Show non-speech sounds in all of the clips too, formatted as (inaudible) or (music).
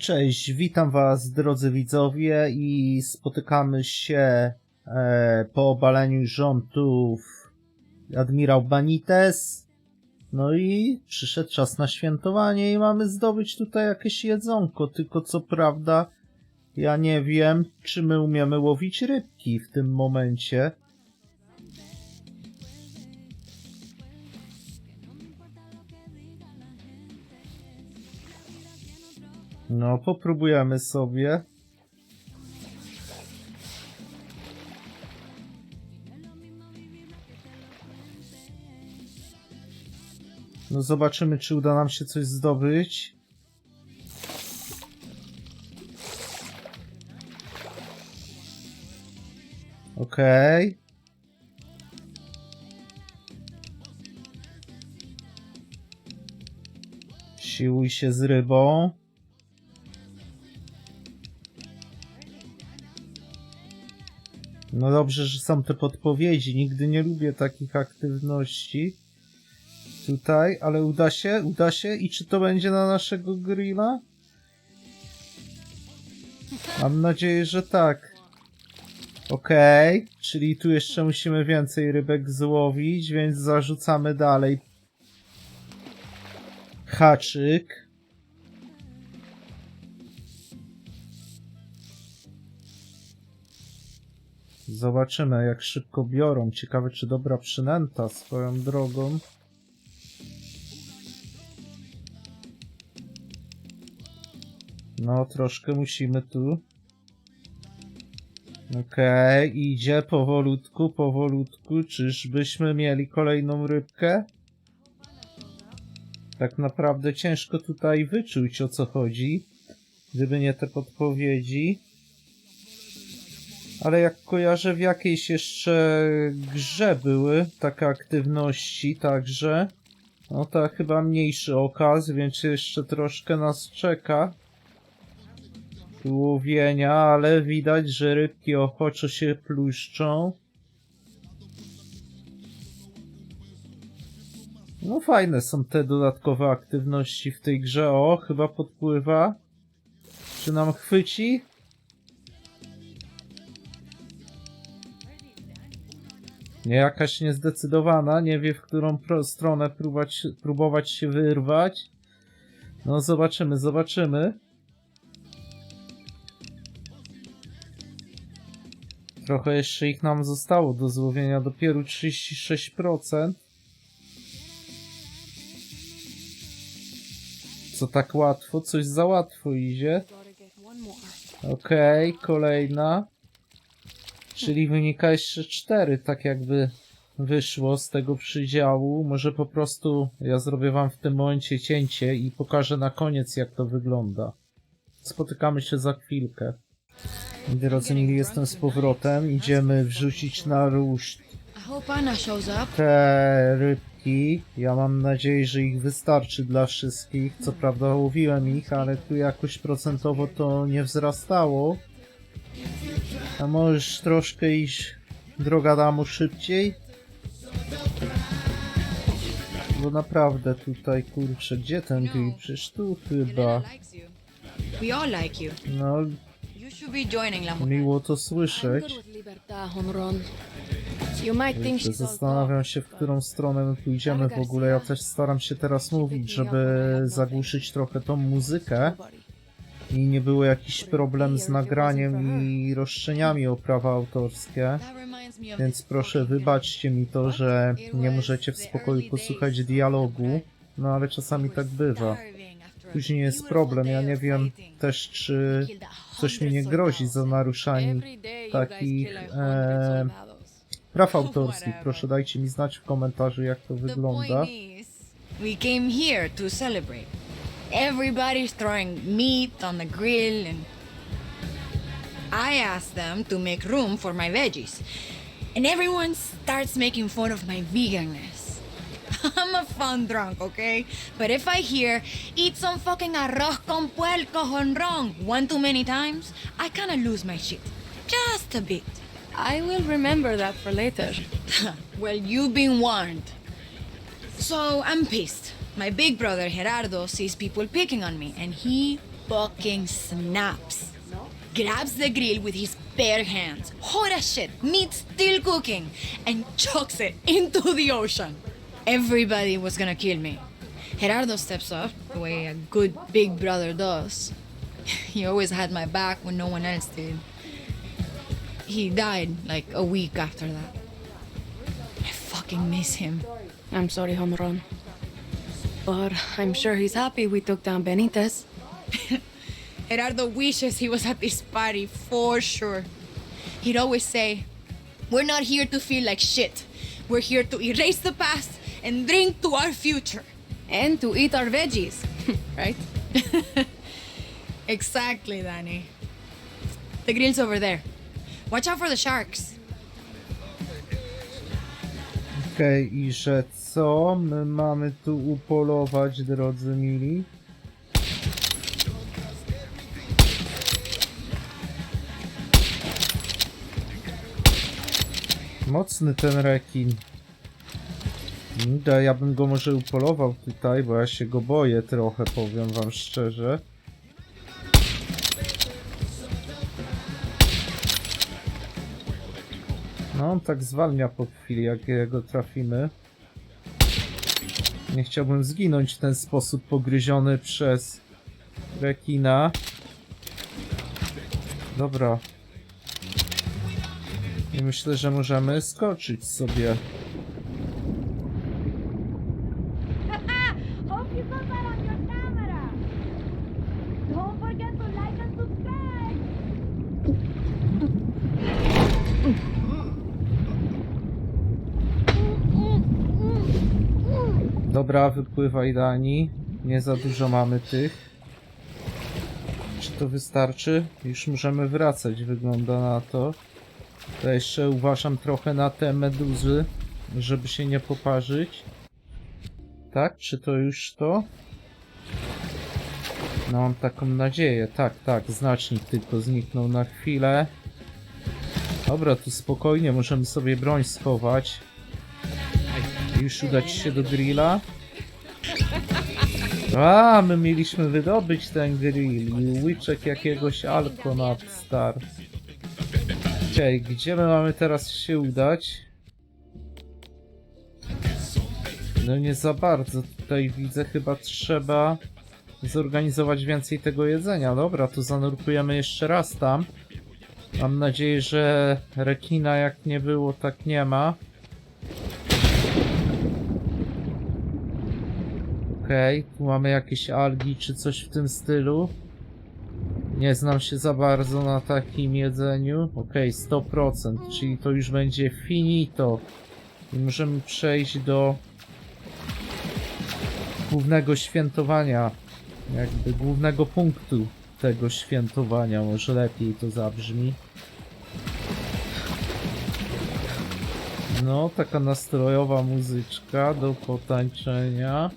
Cześć, witam was drodzy widzowie i spotykamy się e, po obaleniu rządów admirał Banites. No i przyszedł czas na świętowanie i mamy zdobyć tutaj jakieś jedzonko, tylko co prawda ja nie wiem, czy my umiemy łowić rybki w tym momencie. No, popróbujemy sobie. No zobaczymy, czy uda nam się coś zdobyć. Okej. Siłuj się z rybą. No dobrze, że są te podpowiedzi. Nigdy nie lubię takich aktywności. Tutaj, ale uda się? Uda się? I czy to będzie na naszego grilla? Mam nadzieję, że tak. Okej, czyli tu jeszcze musimy więcej rybek złowić, więc zarzucamy dalej. Haczyk. Zobaczymy, jak szybko biorą. Ciekawe, czy dobra przynęta swoją drogą. No, troszkę musimy tu. Okej, idzie powolutku, powolutku. Czyżbyśmy mieli kolejną rybkę? Tak naprawdę ciężko tutaj wyczuć o co chodzi, gdyby nie te podpowiedzi. Ale jak kojarzę w jakiejś jeszcze grze były takie aktywności, także no to chyba mniejszy okaz, więc jeszcze troszkę nas czeka łowienia, ale widać, że rybki ochoczo się pluszczą. No fajne są te dodatkowe aktywności w tej grze. O, chyba podpływa. Czy nam chwyci? Nie, jakaś niezdecydowana, nie wie w którą stronę próbować, próbować się wyrwać. No zobaczymy, zobaczymy. Trochę jeszcze ich nam zostało do złowienia, dopiero 36%. Co tak łatwo? Coś za łatwo idzie. Okej, kolejna. Czyli wynika jeszcze 4, tak jakby wyszło z tego przydziału. Może po prostu ja zrobię wam w tym momencie cięcie i pokażę na koniec jak to wygląda. Spotykamy się za chwilkę. Drodzy mili, jestem z powrotem. Idziemy wrzucić na ruszt te rybki. Ja mam nadzieję, że ich wystarczy dla wszystkich. Co prawda łowiłem ich, ale tu jakoś procentowo to nie wzrastało. A możesz troszkę iść, droga damo, szybciej? Bo naprawdę tutaj, kurczę, gdzie ten grill? Przecież tu chyba. Elena likes you. We all like you. No, You should be joining La Mujer. miło to słyszeć. You might think she's all zastanawiam się, w którą stronę my pójdziemy w ogóle. Ja też staram się teraz mówić, żeby zagłuszyć trochę tą muzykę. I nie było jakiś problem z nagraniem i roszczeniami o prawa autorskie. Więc proszę wybaczcie mi to, że nie możecie w spokoju posłuchać dialogu, no ale czasami tak bywa. Później jest problem, ja nie wiem też czy coś mi nie grozi za naruszanie takich, e, praw autorskich. Proszę dajcie mi znać w komentarzu jak to wygląda. we came here to celebrate. Everybody's throwing meat on the grill, and I asked them to make room for my veggies. And everyone starts making fun of my veganness. (laughs) I'm a fun drunk, okay? But if I hear, eat some fucking arroz con puerco honrón one too many times, I kinda lose my shit. Just a bit. I will remember that for later. (laughs) well, you've been warned. So I'm pissed. My big brother Gerardo sees people picking on me, and he fucking snaps. Grabs the grill with his bare hands, hot as shit, meat still cooking, and chucks it into the ocean. Everybody was gonna kill me. Gerardo steps up the way a good big brother does. (laughs) He always had my back when no one else did. He died like a week after that. I fucking miss him. I'm sorry, Homeron. But I'm sure he's happy we took down Benitez. (laughs) Gerardo wishes he was at this party for sure. He'd always say, We're not here to feel like shit. We're here to erase the past and drink to our future. And to eat our veggies, (laughs) right? (laughs) Exactly, Danny. The grill's over there. Watch out for the sharks. Okej, i że co my mamy tu upolować, drodzy mili? Mocny ten rekin. Da, ja bym go może upolował tutaj, bo ja się go boję trochę, powiem wam szczerze. No, on tak zwalnia po chwili, jak jego trafimy. Nie chciałbym zginąć w ten sposób pogryziony przez rekina. Dobra. I myślę, że możemy skoczyć sobie. Dobra, wypływaj Dani. Nie za dużo mamy tych. Czy to wystarczy? Już możemy wracać, wygląda na to. To jeszcze uważam trochę na te meduzy, żeby się nie poparzyć. Tak? Czy to już to? No mam taką nadzieję. Tak, tak, znacznik tylko zniknął na chwilę. Dobra, tu spokojnie, możemy sobie broń schować. Już udać się do grilla. A, my mieliśmy wydobyć ten grill i łyczek jakiegoś Alkonat Star. Okej, gdzie my mamy teraz się udać? No nie za bardzo. Tutaj widzę chyba trzeba zorganizować więcej tego jedzenia. Dobra, to zanurkujemy jeszcze raz tam. Mam nadzieję, że rekina jak nie było, tak nie ma. Okej, tu mamy jakieś algi czy coś w tym stylu. Nie znam się za bardzo na takim jedzeniu. Okej, 100%, czyli to już będzie finito. I możemy przejść do głównego świętowania. Jakby głównego punktu tego świętowania. Może lepiej to zabrzmi. No, taka nastrojowa muzyczka do potańczenia.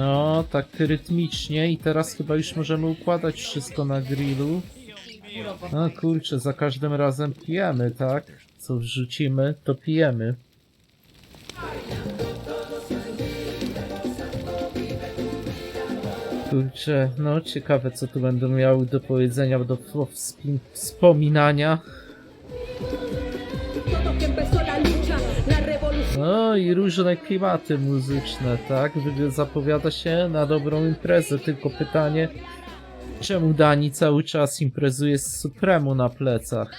No, tak rytmicznie i teraz chyba już możemy układać wszystko na grillu. No kurczę, za każdym razem pijemy, tak? Co wrzucimy, to pijemy. Kurczę, no ciekawe co tu będą miały do powiedzenia, do wspominania. No i różne klimaty muzyczne, tak? Zapowiada się na dobrą imprezę, tylko pytanie, czemu Dani cały czas imprezuje z Supremu na plecach?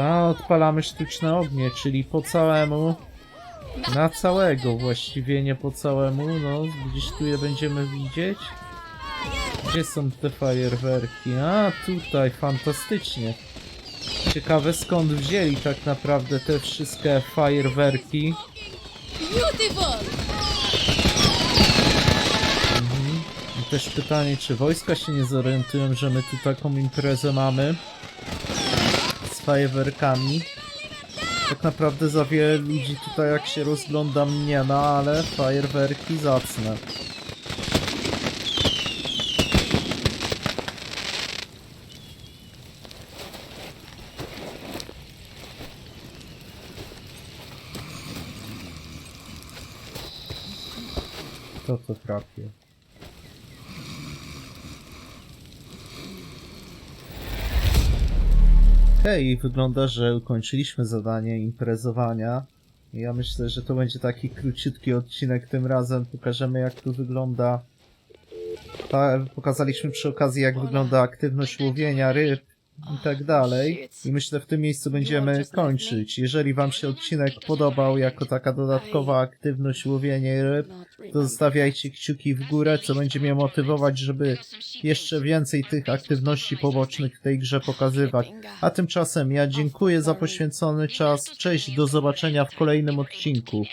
A odpalamy sztuczne ognie, czyli po całemu, na całego właściwie, nie po całemu, no gdzieś tu je będziemy widzieć. Gdzie są te fajerwerki? A, tutaj, fantastycznie. Ciekawe skąd wzięli tak naprawdę te wszystkie fajerwerki. Beautiful! I też pytanie, czy wojska się nie zorientują, że my tu taką imprezę mamy z fajerwerkami. Tak naprawdę za wiele ludzi tutaj jak się rozglądam nie ma, ale fajerwerki zacne. To trafił. Hej, wygląda, że ukończyliśmy zadanie imprezowania. Ja myślę, że to będzie taki króciutki odcinek tym razem. Pokażemy jak tu wygląda. Pokazaliśmy przy okazji jak wygląda aktywność łowienia ryb i tak dalej. I myślę w tym miejscu będziemy kończyć. Jeżeli wam się odcinek podobał jako taka dodatkowa aktywność łowienie ryb, to zostawiajcie kciuki w górę, co będzie mnie motywować, żeby jeszcze więcej tych aktywności pobocznych w tej grze pokazywać. A tymczasem ja dziękuję za poświęcony czas. Cześć, do zobaczenia w kolejnym odcinku.